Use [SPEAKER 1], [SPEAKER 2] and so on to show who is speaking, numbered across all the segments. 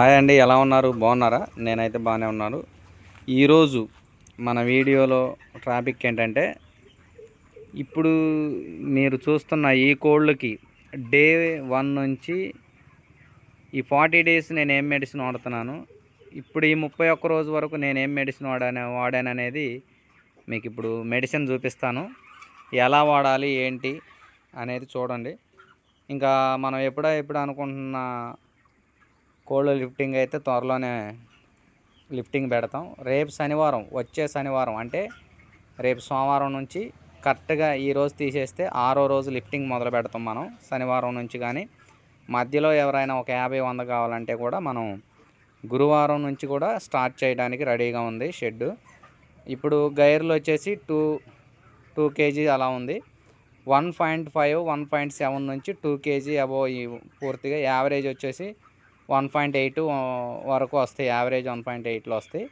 [SPEAKER 1] Hi అండి ఎలా ఉన్నారు? బాగున్నారా? నేనైతే బాగానే ఉన్నాను. ఈరోజు మన వీడియోలో ట్రాఫిక్ ఏంటంటే ఇప్పుడు మీరు చూస్తున్న ఈ కోళ్ళకి డే వన్ నుంచి ఈ ఫార్టీ డేస్ నేను ఏం మెడిసిన్ వాడుతున్నాను ఇప్పుడు ఈ ముప్పై ఒక్క రోజు వరకు నేను ఏం మెడిసిన్ వాడాను వాడాను అనేది మీకు ఇప్పుడు మెడిసిన్ చూపిస్తాను. ఎలా వాడాలి ఏంటి అనేది చూడండి. ఇంకా మనం ఎప్పుడో ఎప్పుడు అనుకుంటున్న కోళ్ళ లిఫ్టింగ్ అయితే త్వరలోనే లిఫ్టింగ్ పెడతాం. రేపు శనివారం వచ్చే శనివారం అంటే రేపు సోమవారం నుంచి కరెక్ట్గా ఈరోజు తీసేస్తే ఆరో రోజు లిఫ్టింగ్ మొదలు పెడతాం మనం శనివారం నుంచి కానీ. మధ్యలో ఎవరైనా ఒక యాభై వంద కావాలంటే కూడా మనం గురువారం నుంచి కూడా స్టార్ట్ చేయడానికి రెడీగా ఉంది షెడ్ ఇప్పుడు గైర్లు వచ్చేసి టూ టూ కేజీ అలా ఉంది. One point five one point seven నుంచి టూ కేజీ అబో ఈ పూర్తిగా యావరేజ్ వచ్చేసి వన్ పాయింట్ ఎయిట్ వరకు వస్తాయి. యావరేజ్ వన్ పాయింట్ ఎయిట్లో వస్తాయి.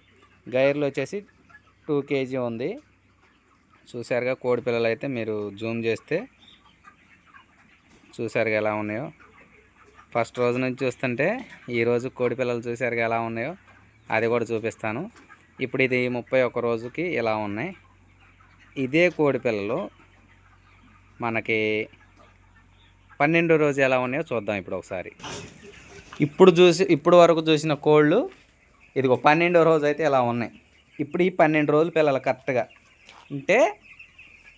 [SPEAKER 1] గైర్లు వచ్చేసి టూ కేజీ ఉంది. చూసారుగా కోడి పిల్లలు అయితే మీరు జూమ్ చేస్తే చూసారుగా ఎలా ఉన్నాయో. ఫస్ట్ రోజు నుంచి చూస్తుంటే ఈరోజు కోడి పిల్లలు చూసారుగా ఎలా ఉన్నాయో అది కూడా చూపిస్తాను. ఇప్పుడు ఇది ముప్పై ఒక్క రోజుకి ఇలా ఉన్నాయి. ఇదే కోడి పిల్లలు మనకి పన్నెండు రోజు ఎలా ఉన్నాయో చూద్దాం ఇప్పుడు ఒకసారి. ఇప్పుడు చూసి ఇప్పుడు వరకు చూసిన కోళ్ళు ఇదిగో పన్నెండో రోజు అయితే ఇలా ఉన్నాయి. ఇప్పుడు ఈ పన్నెండు రోజులు పిల్లలు కరెక్ట్గా. అంటే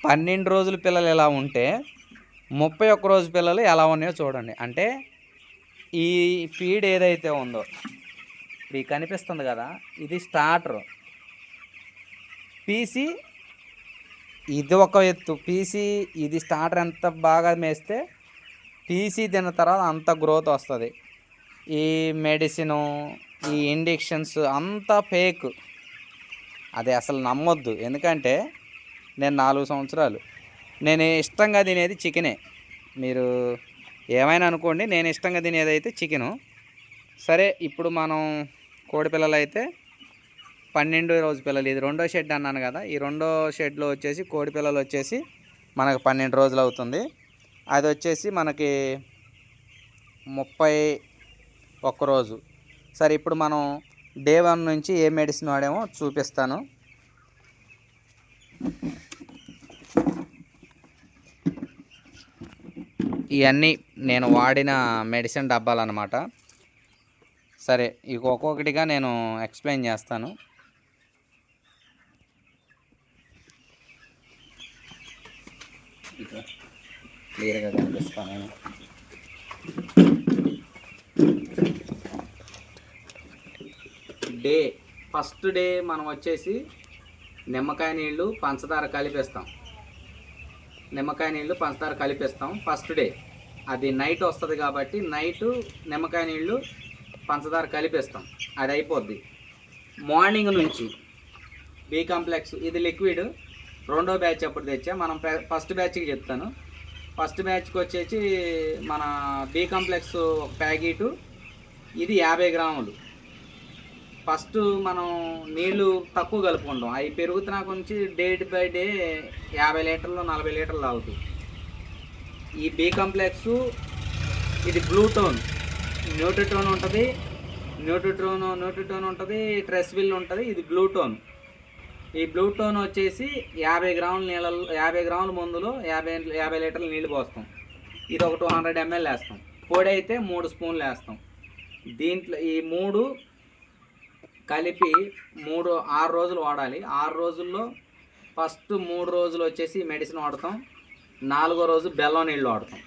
[SPEAKER 1] పన్నెండు రోజుల పిల్లలు ఎలా ఉంటే ముప్పై ఒక్క రోజు పిల్లలు ఎలా ఉన్నాయో చూడండి. అంటే ఈ ఫీడ్ ఏదైతే ఉందో ఇది కనిపిస్తుంది కదా ఇది స్టార్టర్. పీసీ ఇది ఒక ఎత్తు. పీసీ ఇది స్టార్టర్ ఎంత బాగా మేస్తే పీసీ తిన్న తర్వాత అంత గ్రోత్ వస్తుంది. ఈ మెడిసిను ఈ ఇండిక్షన్స్ అంతా ఫేక్. అది అసలు నమ్మొద్దు. ఎందుకంటే నేను నాలుగు సంవత్సరాలు. నేను ఇష్టంగా తినేది చికెనే. మీరు ఏమైనా అనుకోండి నేను ఇష్టంగా తినేది అయితే చికెను. సరే ఇప్పుడు మనం కోడి పిల్లలు అయితే పన్నెండు రోజు పిల్లలు. ఇది రెండో షెడ్ అన్నాను కదా. ఈ రెండో షెడ్లో వచ్చేసి కోడి పిల్లలు వచ్చేసి మనకు పన్నెండు రోజులు అవుతుంది. అది వచ్చేసి మనకి ముప్పై ఒక్కరోజు. సరే ఇప్పుడు మనం డే వన్ నుంచి ఏ మెడిసిన్ వాడామో చూపిస్తాను. ఇవన్నీ నేను వాడిన మెడిసిన్ డబ్బాలు అనమాట సరే ఇక ఒక్కొక్కటిగా నేను ఎక్స్ప్లెయిన్ చేస్తాను. క్లియర్గా కనిపిస్తాను డే. ఫస్ట్ డే మనం వచ్చేసి నిమ్మకాయ నీళ్ళు పంచదార కలిపేస్తాం. నిమ్మకాయ నీళ్ళు పంచదార కలిపేస్తాం ఫస్ట్ డే. అది నైట్ వస్తుంది కాబట్టి నైట్ నిమ్మకాయ నీళ్ళు పంచదార కలిపేస్తాం. అది అయిపోద్ది. మార్నింగ్ నుంచి బీ కాంప్లెక్స్ ఇది లిక్విడ్. రెండో బ్యాచ్ అప్పుడు తెచ్చా. మనం ఫస్ట్ బ్యాచ్కి చెప్తాను. ఫస్ట్ మ్యాచ్కి వచ్చేసి మన బి కాంప్లెక్స్ ఒక ప్యాకెటు ఇది యాభై గ్రాములు. ఫస్ట్ మనం నీళ్ళు తక్కువ కలుపుకుంటాం. అవి పెరుగుతున్న కొంచెం డే బై డే యాభై లీటర్లు నలభై లీటర్లు తాగుతాయి ఈ బి కాంప్లెక్స్ ఇది బ్లూటోన్ న్యూట్రిటోన్ ఉంటుంది. న్యూట్రిటోన్ న్యూట్రిటోన్ ఉంటుంది. ట్రెస్విల్ ఉంటుంది. ఇది గ్లూటోన్. ఈ బ్లూటోన్ వచ్చేసి యాభై గ్రాముల నీళ్ళలో యాభై గ్రాముల మందులో యాభై యాభై లీటర్ల నీళ్ళు పోస్తాం. ఇది ఒక టూ హండ్రెడ్ ఎంఎల్ వేస్తాం. పొడి అయితే మూడు స్పూన్లు వేస్తాం. దీంట్లో ఈ మూడు కలిపి మూడు ఆరు రోజులు వాడాలి. ఆరు రోజుల్లో ఫస్ట్ మూడు రోజులు వచ్చేసి మెడిసిన్ వాడతాం. నాలుగో రోజు బెల్లం నీళ్ళు వాడతాం.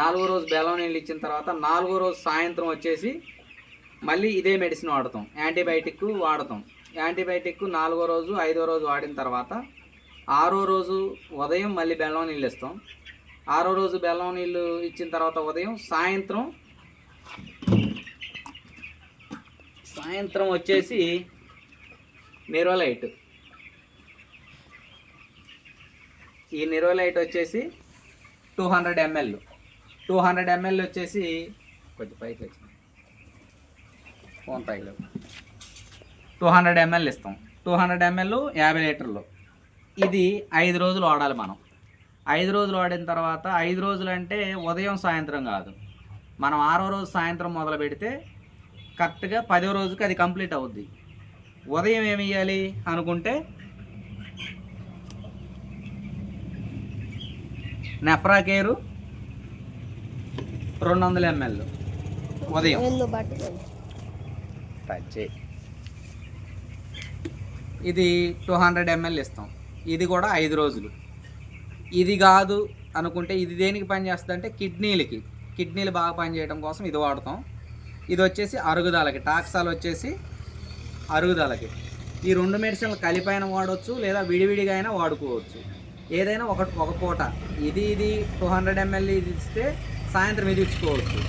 [SPEAKER 1] నాలుగో రోజు బెల్లం నీళ్ళు ఇచ్చిన తర్వాత నాలుగో రోజు సాయంత్రం వచ్చేసి మళ్ళీ ఇదే మెడిసిన్ వాడతాం. యాంటీబయాటిక్ వాడతాం. యాంటీబయాటిక్ నాలుగో రోజు ఐదో రోజు వాడిన తర్వాత ఆరో రోజు ఉదయం మళ్ళీ బెల్లం నీళ్ళు ఇస్తాం. ఆరో రోజు బెల్లం నీళ్ళు ఇచ్చిన తర్వాత ఉదయం సాయంత్రం సాయంత్రం వచ్చేసి నిరోలైట్ ఈ నిరోలైట్ వచ్చేసి two hundred ML. Two hundred ML వచ్చేసి కొంచెం పైకి వచ్చింది ఫోన్ పైకి టూ హండ్రెడ్ ఎంఎల్ ఇస్తాం. టూ హండ్రెడ్ ఎంఎల్ యాభై లీటర్లు. ఇది ఐదు రోజులు వాడాలి మనం. ఐదు రోజులు వాడిన తర్వాత ఐదు రోజులు అంటే ఉదయం సాయంత్రం కాదు. మనం ఆరో రోజు సాయంత్రం మొదలు పెడితే కరెక్ట్గా పదో రోజుకి అది కంప్లీట్ అవుద్ది. ఉదయం ఏమి ఇవ్వాలి అనుకుంటే నెఫ్రాకేరు రెండు వందల ఎంఎల్ ఉదయం. టచ్. ఇది టూ హండ్రెడ్ ఎంఎల్ ఇస్తాం. ఇది కూడా ఐదు రోజులు. ఇది కాదు అనుకుంటే ఇది దేనికి పనిచేస్తుంది అంటే కిడ్నీలకి. కిడ్నీలు బాగా పనిచేయడం కోసం ఇది వాడతాం. ఇది వచ్చేసి అరుగుదలకి టాక్సాలు వచ్చేసి అరుగుదలకి. ఈ రెండు మెడిసిన్లు కలిపైన వాడవచ్చు లేదా విడివిడిగా అయినా వాడుకోవచ్చు. ఏదైనా ఒక ఒక పూట. ఇది ఇది టూ హండ్రెడ్ ఎంఎల్ ఇది ఇస్తే సాయంత్రం ఇది ఇచ్చుకోవచ్చు.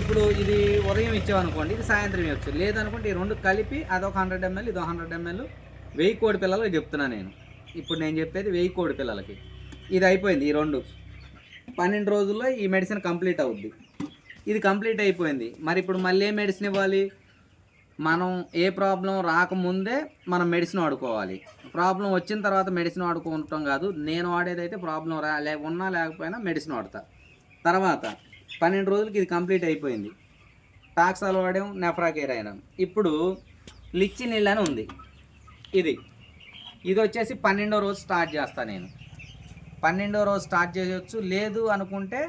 [SPEAKER 1] ఇప్పుడు ఇది ఉదయం ఇచ్చామనుకోండి ఇది సాయంత్రం ఇవ్వచ్చు. లేదనుకుంటే ఈ రెండు కలిపి అదొక హండ్రెడ్ ఎంఎల్ ఇదొక హండ్రెడ్ ఎంఎల్ వెయ్యి కోడి పిల్లలకి చెప్తున్నాను నేను. ఇప్పుడు నేను చెప్పేది వెయ్యి కోడి పిల్లలకి. ఇది అయిపోయింది ఈ రెండు. పన్నెండు రోజుల్లో ఈ మెడిసిన్ కంప్లీట్ అవుద్ది. ఇది కంప్లీట్ అయిపోయింది. మరి ఇప్పుడు మళ్ళీ ఏ మెడిసిన్ ఇవ్వాలి? మనం ఏ ప్రాబ్లం రాకముందే మనం మెడిసిన్ వాడుకోవాలి. ప్రాబ్లం వచ్చిన తర్వాత మెడిసిన్ వాడుకుంటాం కాదు. నేను వాడేదైతే ప్రాబ్లం రా లే ఉన్నా లేకపోయినా మెడిసిన్ వాడతా. తర్వాత పన్నెండు రోజులకి ఇది కంప్లీట్ అయిపోయింది. టాక్సాలు వాడాం నెఫ్రాకేర్ అయినాం. ఇప్పుడు లిచ్చి నీళ్ళు అని ఉంది. ఇది. ఇది వచ్చేసి పన్నెండో రోజు స్టార్ట్ చేస్తా నేను. పన్నెండో రోజు స్టార్ట్ చేయొచ్చు. లేదు అనుకుంటే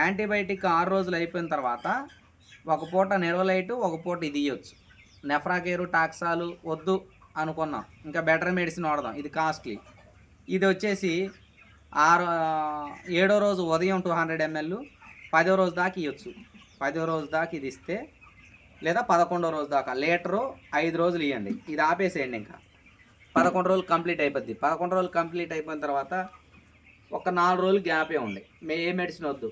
[SPEAKER 1] యాంటీబయాటిక్ ఆరు రోజులు అయిపోయిన తర్వాత ఒక పూట నిర్వలైట్ ఒక పూట ఇది ఇవ్వచ్చు నెఫ్రాకేరు టాక్సాలు వద్దు అనుకున్నాం. ఇంకా బెటర్ మెడిసిన్ వాడదాం. ఇది కాస్ట్లీ. ఇది వచ్చేసి ఆరు ఏడో రోజు ఉదయం టూ హండ్రెడ్ ఎంఎల్ పదో రోజు దాకా ఇవ్వచ్చు పదో రోజు దాకా ఇది ఇస్తే లేదా పదకొండో రోజు దాకా. లీటరు ఐదు రోజులు ఇవ్వండి ఇది ఆపేసేయండి ఇంకా. పదకొండు రోజులు కంప్లీట్ అయిపోద్ది. పదకొండు రోజులు కంప్లీట్ అయిపోయిన తర్వాత ఒక నాలుగు రోజులు గ్యాప్ ఇవ్వండి మే ఏ మెడిసిన్ వద్దు.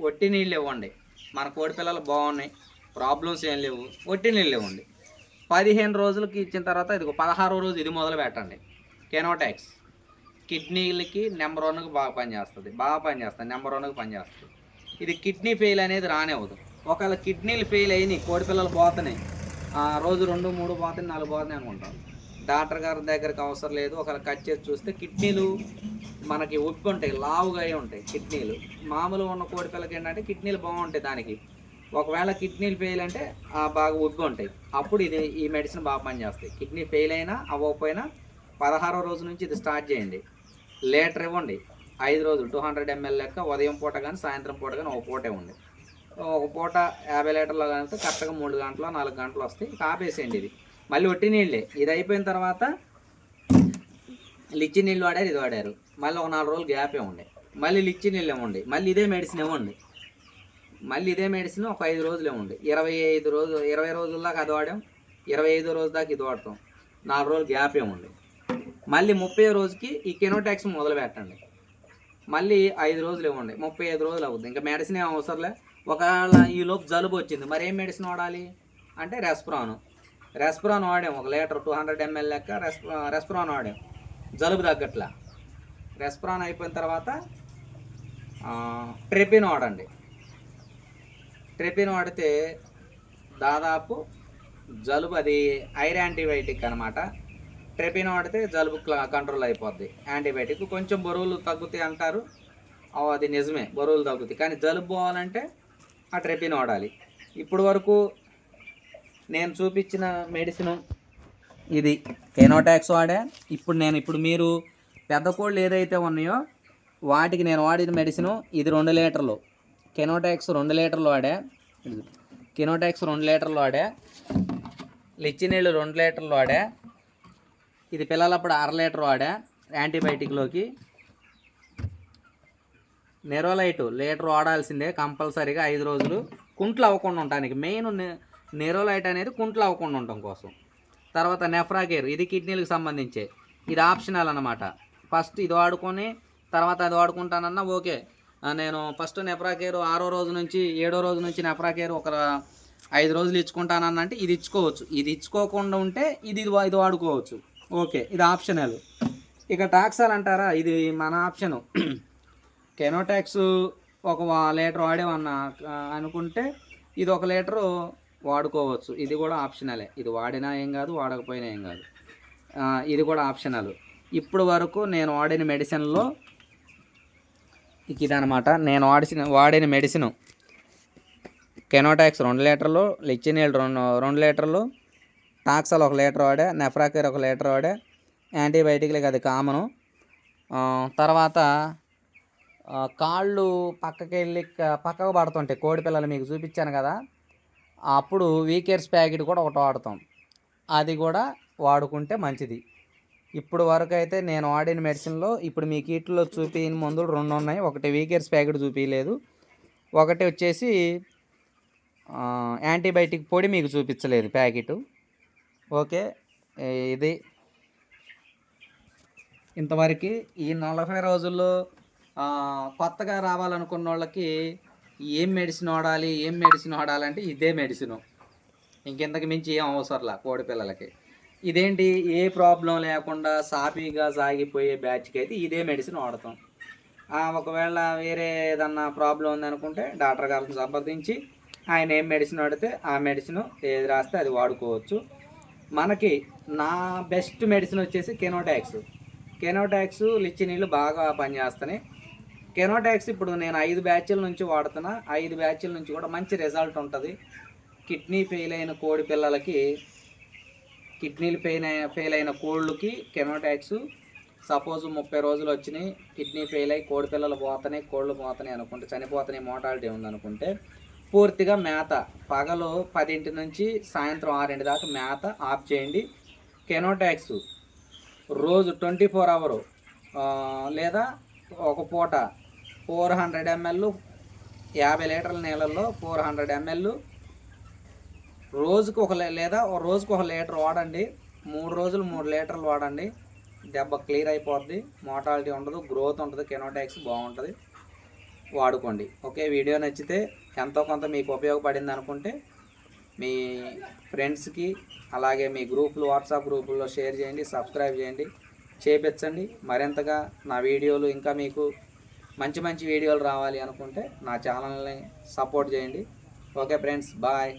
[SPEAKER 1] ఒట్టి నీళ్ళు ఇవ్వండి. మన కోడి పిల్లలు బాగున్నాయి. ప్రాబ్లమ్స్ ఏం లేవు. ఒట్టి నీళ్ళు ఇవ్వండి. పదిహేను రోజులకి ఇచ్చిన తర్వాత ఇది పదహారో రోజు ఇది మొదలు పెట్టండి. కెనోటాక్స్ కిడ్నీలకి నెంబర్ వన్కి బాగా పనిచేస్తుంది. బాగా పనిచేస్తుంది. నెంబర్ వన్కి పనిచేస్తుంది. ఇది కిడ్నీ ఫెయిల్ అనేది రానివ్వదు. ఒకవేళ కిడ్నీలు ఫెయిల్ అయినాయి కోడిపిల్లలు పోతున్నాయి ఆ, రోజు రెండు మూడు పోతున్నాయి నాలుగు పోతున్నాయి అనుకుంటాం డాక్టర్ గారి దగ్గరికి అవసరం లేదు ఒకవేళ కట్ చేసి చూస్తే కిడ్నీలు మనకి ఉప్పి ఉంటాయి లావుగా అయి ఉంటాయి కిడ్నీలు. మామూలు ఉన్న కోడిపిల్లకి ఏంటంటే కిడ్నీలు బాగుంటాయి దానికి. ఒకవేళ కిడ్నీలు ఫెయిల్ అంటే బాగా ఉబ్బి ఉంటాయి. అప్పుడు ఇది ఈ మెడిసిన్ బాగా పనిచేస్తాయి. కిడ్నీ ఫెయిల్ అయినా అవ్వకపోయినా పదహారో రోజు నుంచి ఇది స్టార్ట్ చేయండి. లీటర్ ఇవ్వండి. ఐదు రోజులు టూ హండ్రెడ్ ఎంఎల్ లెక్క ఉదయం పూట కానీ సాయంత్రం పూట కానీ ఒక పూట ఇవ్వండి. ఒక పూట యాభై లీటర్లు కానీ కరెక్ట్గా మూడు గంటలు నాలుగు గంటలు వస్తాయి. కాపేసేయండి ఆపేసేయండి ఇది. మళ్ళీ ఒట్టి నీళ్ళే. ఇది అయిపోయిన తర్వాత లిచ్చి నీళ్ళు వాడారు ఇది వాడారు. మళ్ళీ ఒక నాలుగు రోజులు గ్యాప్ ఇవ్వండి. మళ్ళీ లిచ్చి నీళ్ళు ఇవ్వండి. మళ్ళీ ఇదే మెడిసిన్ ఇవ్వండి. మళ్ళీ ఇదే మెడిసిన్ ఒక ఐదు రోజులు ఇవ్వండి. ఇరవై ఐదు రోజు ఇరవై రోజుల దాకా అది వాడాం. ఇరవై ఐదు రోజు దాకా ఇది వాడతాం. నాలుగు రోజులు గ్యాప్ ఇవ్వండి. మళ్ళీ ముప్పై రోజుకి ఈ కెనోటాక్స్ మొదలు పెట్టండి మళ్ళీ ఐదు రోజులు ఇవ్వండి. ముప్పై ఐదు రోజులు అవుతుంది ఇంకా మెడిసిన్ ఏం అవసరంలే ఒకవేళ ఈలోపు జలుబు వచ్చింది మరి ఏం మెడిసిన్ వాడాలి? అంటే రెస్ప్రాన్. రెస్ప్రాన్ వాడాం ఒక లీటర్ టూ హండ్రెడ్ ఎంఎల్ లెక్క రెస్ప్రా రెస్ప్రాన్ వాడాం జలుబు తగ్గట్లా. రెస్ప్రాన్ అయిపోయిన తర్వాత ఆ, ట్రెపిన్ వాడండి. ట్రెపిన్ వాడితే దాదాపు జలుబు అది ఐర్ యాంటీబయాటిక్ అనమాట ట్రెపిన్ వాడితే జలుబు కంట్రోల్ అయిపోద్ది. యాంటీబయాటిక్. కొంచెం బరువులు తగ్గుతాయి అంటారు. అది నిజమే బరువులు తగ్గుతాయి. కానీ జలుబు పోవాలంటే ఆ ట్రెపిన్ వాడాలి. ఇప్పుడు వరకు నేను చూపించిన మెడిసిన్ ఇది. కెనోటాక్స్ వాడా. ఇప్పుడు నేను ఇప్పుడు మీరు పెద్ద కోళ్ళు ఏదైతే ఉన్నాయో వాటికి నేను వాడిన మెడిసిన్ ఇది రెండు లీటర్లు. కెనోటాక్స్ రెండు లీటర్లు వాడా. కెనోటాక్స్ రెండు లీటర్లు వాడా. లిచ్చి నీళ్ళు రెండు లీటర్లు వాడా. ఇది పిల్లలప్పుడు అర లీటర్ వాడా. యాంటీబయాటిక్లోకి నెరోలైట్ లీటర్ వాడాల్సిందే కంపల్సరీగా ఐదు రోజులు కుంట్లు అవ్వకుండా ఉండటానికి. మెయిన్ నెరోలైట్ అనేది కుంట్లు అవ్వకుండా ఉండటం కోసం. తర్వాత నెఫ్రాకేర్ ఇది కిడ్నీలకు సంబంధించే. ఇది ఆప్షనల్ అనమాట ఫస్ట్ ఇది వాడుకొని తర్వాత అది వాడుకుంటానన్నా ఓకే. నేను ఫస్ట్ నెఫ్రాకేర్ ఆరో రోజు నుంచి ఏడో రోజు నుంచి నెఫ్రాకేర్ ఒక ఐదు రోజులు ఇచ్చుకుంటానన్నంటే ఇది ఇచ్చుకోవచ్చు. ఇది ఇచ్చుకోకుండా ఉంటే ఇది ఇది ఇది వాడుకోవచ్చు. ఓకే ఇది ఆప్షనల్. ఇక టాక్సాల్ అంటారా ఇది మన ఆప్షను. కెనోటాక్స్ ఒక లీటర్ వాడేమన్నా అనుకుంటే ఇది ఒక లీటరు వాడుకోవచ్చు. ఇది కూడా ఆప్షనలే. ఇది వాడినా ఏం కాదు వాడకపోయినా ఏం కాదు. ఇది కూడా ఆప్షనల్. ఇప్పుడు వరకు నేను వాడిన మెడిసిన్లో ఇదనమాట నేను వాడిసిన వాడిన మెడిసిన్ కెనోటాక్స్ రెండు లీటర్లు లిచ్చినీళ్ళు రెండు రెండు లీటర్లు టాక్సల్ ఒక లీటర్ వాడే నెఫ్రాకేర్ ఒక లీటర్ వాడే యాంటీబయాటిక్లే అది కామను. తర్వాత కాళ్ళు పక్కకి వెళ్ళి పక్కకు పడుతుంటాయి. కోడి పిల్లలు మీకు చూపించాను కదా. అప్పుడు వీకేర్స్ ప్యాకెట్ కూడా ఒకటి వాడతాం. అది కూడా వాడుకుంటే మంచిది. ఇప్పుడు వరకు అయితే నేను వాడిన మెడిసిన్లో ఇప్పుడు మీ కిట్లో చూపిన మందులు రెండు ఉన్నాయి. ఒకటి వీకేర్స్ ప్యాకెట్ చూపించలేదు ఒకటి వచ్చేసి యాంటీబయాటిక్ పొడి మీకు చూపించలేదు ప్యాకెట్. ఓకే. ఇది. ఇంతవరకు ఈ నలభై రోజుల్లో కొత్తగా రావాలనుకున్న వాళ్ళకి ఏం మెడిసిన్ వాడాలి ఏం మెడిసిన్ వాడాలంటే ఇదే మెడిసిన్. ఇంకెంతకు మించి ఏం అవసరంలా కోడి పిల్లలకి. ఇదేంటి? ఏ ప్రాబ్లం లేకుండా సాఫీగా సాగిపోయే బ్యాచ్కి అయితే ఇదే మెడిసిన్ వాడతాం. ఒకవేళ వేరే ఏదన్నా ప్రాబ్లం ఉందనుకుంటే డాక్టర్ గారిని సంప్రదించి ఆయన ఏం మెడిసిన్ వాడితే ఆ మెడిసిన్ ఏది రాస్తే అది వాడుకోవచ్చు. మనకి నా బెస్ట్ మెడిసిన్ వచ్చేసి కెనోటాక్స్. కెనోటాక్స్ లిచ్చి నీళ్ళు బాగా పనిచేస్తున్నాయి. కెనోటాక్స్ ఇప్పుడు నేను ఐదు బ్యాచ్ల నుంచి వాడుతున్నా. ఐదు బ్యాచ్ల నుంచి కూడా మంచి రిజల్ట్ ఉంటుంది. కిడ్నీ ఫెయిల్ అయిన కోడి పిల్లలకి కిడ్నీలు ఫెయిల్ అయిన ఫెయిల్ అయిన కోళ్ళకి కెనోటాక్స్ సపోజ్ ముప్పై రోజులు వచ్చినాయి కిడ్నీ ఫెయిల్ అయ్యి కోడి పిల్లలు పోతున్నాయి కోళ్ళు పోతున్నాయి అనుకుంటే చనిపోతున్నాయి మోటాలిటీ ఉందనుకుంటే పూర్తిగా మేత పగలు పదింటి నుంచి సాయంత్రం ఆరింటి దాకా మేత ఆఫ్ చేయండి. కెనోటాక్స్ రోజు ట్వంటీ ఫోర్ అవర్ లేదా ఒక పూట ఫోర్ హండ్రెడ్ ఎంఎల్ యాభై లీటర్ల నీళ్ళల్లో ఫోర్ హండ్రెడ్ ఎంఎల్ రోజుకు ఒక లేదా ఒక రోజుకు ఒక లీటర్ వాడండి. మూడు రోజులు మూడు లీటర్లు వాడండి. దెబ్బ క్లియర్ అయిపోద్ది. మోటాలిటీ ఉండదు గ్రోత్ ఉంటుంది కెనోటాక్స్ బాగుంటుంది. వాడుకోండి. ఓకే వీడియో నచ్చితే ఎంతో కొంత మీకు ఉపయోగపడింది అనుకుంటే మీ ఫ్రెండ్స్కి అలాగే మీ గ్రూపులు వాట్సాప్ గ్రూపుల్లో షేర్ చేయండి సబ్స్క్రైబ్ చేయండి. చేపించండి. మరింతగా నా వీడియోలు ఇంకా మీకు మంచి మంచి వీడియోలు రావాలి అనుకుంటే నా ఛానల్ని సపోర్ట్ చేయండి. Okay friends bye.